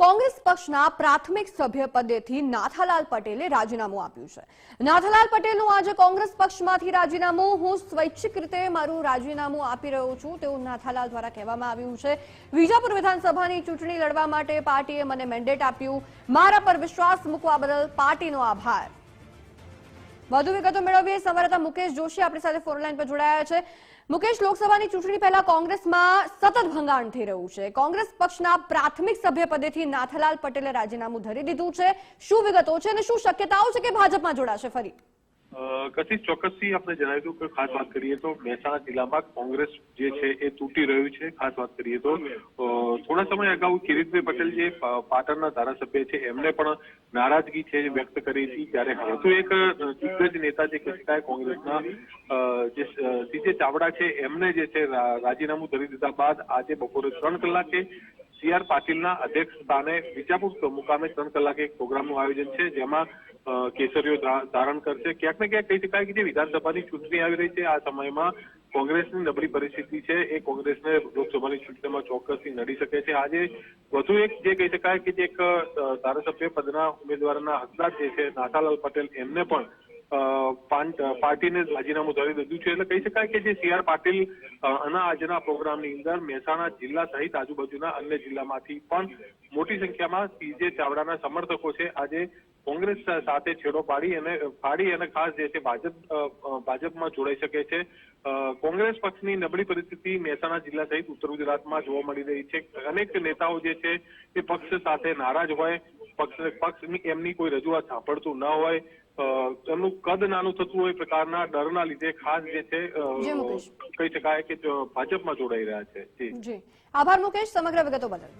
કોંગ્રેસ પક્ષના પ્રાથમિક સભ્ય પદેથી નાથાલાલ પટેલે રાજીનામું આપ્યું છે. નાથાલાલ પટેલનું આજે કોંગ્રેસ પક્ષમાંથી રાજીનામું. હું સ્વૈચ્છિક રીતે મારું રાજીનામું આપી રહ્યો છું, તેવું નાથાલાલ દ્વારા કહેવામાં આવ્યું છે. વિજાપુર વિધાનસભાની ચૂંટણી લડવા માટે પાર્ટીએ મને મેન્ડેટ આપ્યું. મારા પર વિશ્વાસ મૂકવા બદલ પાર્ટીનો આભાર. વધુ વિગતો મેળવીએ. સંવાદદાતા મુકેશ જોશી, આપણી સાથે ફોન લાઈન પર જોડાયા છે. મુકેશ, લોકસભાની ચૂંટણી પહેલા કોંગ્રેસમાં સતત ભંગાણ થઈ રહ્યું છે. કોંગ્રેસ પક્ષના પ્રાથમિક સભ્ય પદેથી નાથાલાલ પટેલે રાજીનામું ધરી દીધું છે. શું વિગતો છે અને શું શક્યતાઓ છે કે ભાજપમાં જોડાશે ફરી? કશિશ, ચોક્કસથી આપણે જણાવ્યું કે ખાસ વાત કરીએ તો મહેસાણા જિલ્લામાં કોંગ્રેસ જે છે એ તૂટી રહ્યું છે, ખાસ વાત કરીએ તો. થોડા સમય અગાઉ કિરીટભાઈ પટેલ જે પાટણના ધારાસભ્ય છે, એમને પણ નારાજગી છે વ્યક્ત કરી હતી. ત્યારે હજુ એક દિગ્ગજ નેતા જે કહી કોંગ્રેસના જે સીજે ચાવડા છે, એમને જે છે રાજીનામું ધરી દીધા બાદ આજે બપોરે ત્રણ કલાકે સી આર પાટીલના અધ્યક્ષ સ્થાને વિજાપુર મુકામે ત્રણ કલાકે એક પ્રોગ્રામનું આયોજન છે, જેમાં કેસરીઓ ધારણ કરશે. ક્યાંક ને ક્યાંક કહી શકાય કે જે વિધાનસભાની ચૂંટણી આવી રહી છે, આ સમયમાં કોંગ્રેસની નબળી પરિસ્થિતિ છે. એ કોંગ્રેસને લોકસભાની ચૂંટણીમાં ચોક્કસથી નડી શકે છે. આજે વધુ એક જે કહી શકાય કે જે એક ધારાસભ્ય પદના ઉમેદવારના હકદાર જે છે, નાથાલાલ પટેલ, એમને પણ પાર્ટીને રાજીનામું ધરી દીધું છે. એટલે કહી શકાય કે જે સી આર પાટીલ આના આજના પ્રોગ્રામની અંદર મહેસાણા જિલ્લા સહિત આજુબાજુના અન્ય જિલ્લામાંથી પણ મોટી સંખ્યામાં સીજે ચાવડાના સમર્થકો છે. આજે કોંગ્રેસ સાથે છેડો પાડી અને પાડી અને ખાસ જે છે ભાજપ ભાજપમાં જોડાઈ શકે છે. કોંગ્રેસ પક્ષની નબળી પરિસ્થિતિ મહેસાણા જિલ્લા સહિત ઉત્તર ગુજરાતમાં જોવા મળી રહી છે. અનેક નેતાઓ જે છે એ પક્ષ સાથે નારાજ હોય. પક્ષ પક્ષની એમની કોઈ રજૂઆત સાંભળતું ન હોય એમનું કદ નાનું થતું હોય પ્રકારના ડરના લીધે ખાસ જે છે. કહી શકાય કે ભાજપમાં જોડાઈ રહ્યા છે. જી. આભાર મુકેશ. સમગ્ર વિગતો બદલ.